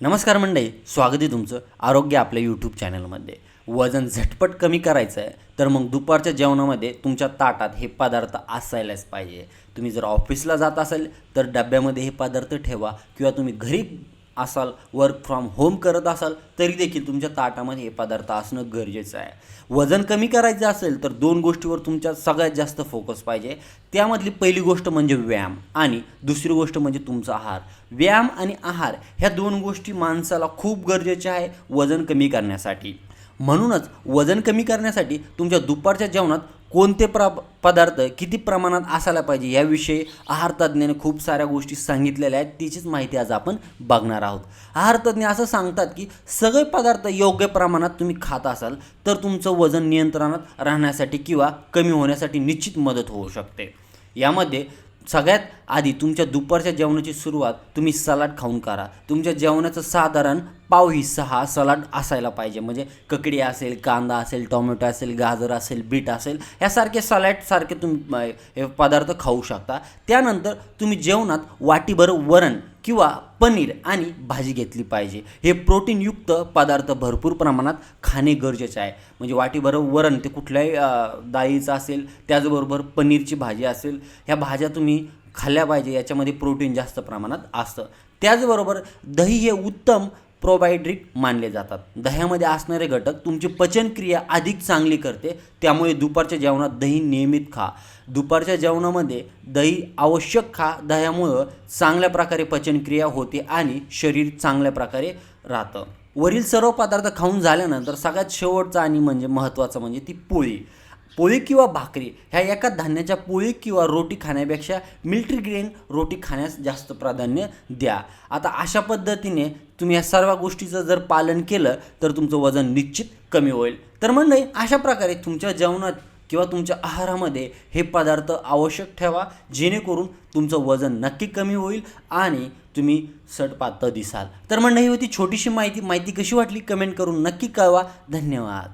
नमस्कार मंडळी स्वागत आहे तुमचं आरोग्य आपल्या यूट्यूब चॅनलमध्ये वजन झटपट कमी करायचं आहे तर मग दुपारच्या जेवणामध्ये तुमच्या ताटात हे पदार्थ असायलाच पाहिजे. तुम्ही जर ऑफिसला जात असाल तर डब्यामध्ये हे पदार्थ ठेवा किंवा तुम्ही घरी असाल वर्क फ्रॉम होम करत असाल तरी देखील तुमच्या ताटामध्ये हे पदार्थ असणं गरजेचं आहे. वजन कमी करायचं असेल तर दोन गोष्टीवर तुमच्या सगळ्यात जास्त फोकस पाहिजे. त्यामधली पहिली गोष्ट म्हणजे व्यायाम आणि दुसरी गोष्ट म्हणजे तुमचा आहार. व्यायाम आणि आहार ह्या दोन गोष्टी माणसाला खूप गरजेच्या आहे वजन कमी करण्यासाठी. म्हणूनच वजन कमी करण्यासाठी तुमच्या दुपारच्या जेवणात कोणते प्र पदार्थ किती प्रमाणात असायला पाहिजे याविषयी आहारतज्ञाने खूप साऱ्या गोष्टी सांगितलेल्या आहेत. तिचीच माहिती आज आपण बघणार आहोत. आहारतज्ञ असं सांगतात की सगळे पदार्थ योग्य प्रमाणात तुम्ही खात असाल तर तुमचं वजन नियंत्रणात राहण्यासाठी किंवा कमी होण्यासाठी निश्चित मदत होऊ शकते. यामध्ये सगळ्यात आधी तुमच्या दुपारच्या जेवणाची सुरुवात तुम्ही सलाड खाऊन करा. तुमच्या जेवणाचं साधारण पाव हिस्सा हा सलाड असायला पाहिजे. म्हणजे ककडी असेल कांदा असेल टोमॅटो असेल गाजर असेल बीट असेल यासारखे सलाडसारखे तुम्ही हे पदार्थ खाऊ शकता. त्यानंतर तुम्ही जेवणात वाटीभर वरण किंवा पनीर आणि भाजी घेतली पाहिजे. हे प्रोटीनयुक्त पदार्थ भरपूर प्रमाणात खाणे गरजेचे आहे. म्हणजे वाटीभर वरण ते कुठल्याही डाळीचं असेल त्याचबरोबर पनीरची भाजी असेल ह्या भाज्या तुम्ही खाल्ल्या पाहिजे. याच्यामध्ये प्रोटीन जास्त प्रमाणात असतं. त्याचबरोबर दही हे उत्तम प्रोबायोट्रिक मानले जातात. दह्यामध्ये असणारे घटक तुमची पचनक्रिया अधिक चांगली करते त्यामुळे दुपारच्या जेवणात दही नियमित खा. दुपारच्या जेवणामध्ये दही आवश्यक खा दह्यामुळं चांगल्या प्रकारे पचनक्रिया होते आणि शरीर चांगल्या प्रकारे राहतं. वरील सर्व पदार्थ खाऊन झाल्यानंतर सगळ्यात शेवटचा आणि म्हणजे महत्त्वाचं म्हणजे ती पोळी. पोळी किंवा भाकरी ह्या एका धान्याच्या पोळी किंवा रोटी खाण्यापेक्षा मिल्ट्री ग्रेन रोटी खाण्यास जास्त प्राधान्य द्या. आता अशा पद्धतीने तुम्ही या सर्व गोष्टीचं जर पालन केलं तर तुमचं वजन निश्चित कमी होईल. तर मंडळी अशा प्रकारे तुमच्या जेवणात किंवा तुमच्या आहारामध्ये हे पदार्थ आवश्यक ठेवा जेणेकरून तुमचं वजन नक्की कमी होईल आणि तुम्ही सटपात दिसाल. तर मंडळी ही होती छोटीशी माहिती. माहिती कशी वाटली? कमेंट करून नक्की कळवा. धन्यवाद.